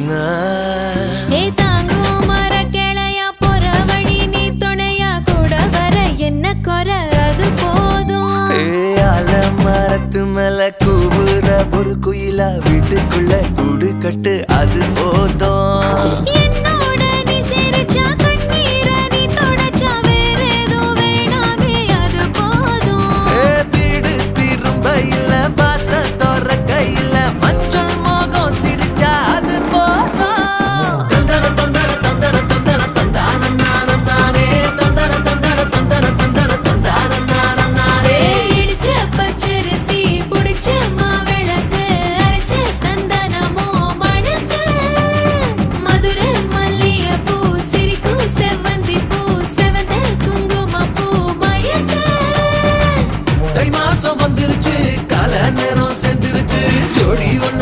ஏ தாங்கும் மர கிளையா போற வழி நீ துணையா கூட வர என்ன குறை? அது போதும். அல மரத்து மேல கூவுற ஒரு குயிலா வீட்டுக்குள்ள கூடு கட்டு அது போதும். என்னோட நீ சிரிச்சா கண்ணீர நீ தொடச்சா வேற ஏதோ வேணாமே அது போதும். ஏ வீடு திரும்ப வந்துருச்சு கால நேரம் சென்றுருச்சு ஜோடி ஒன்று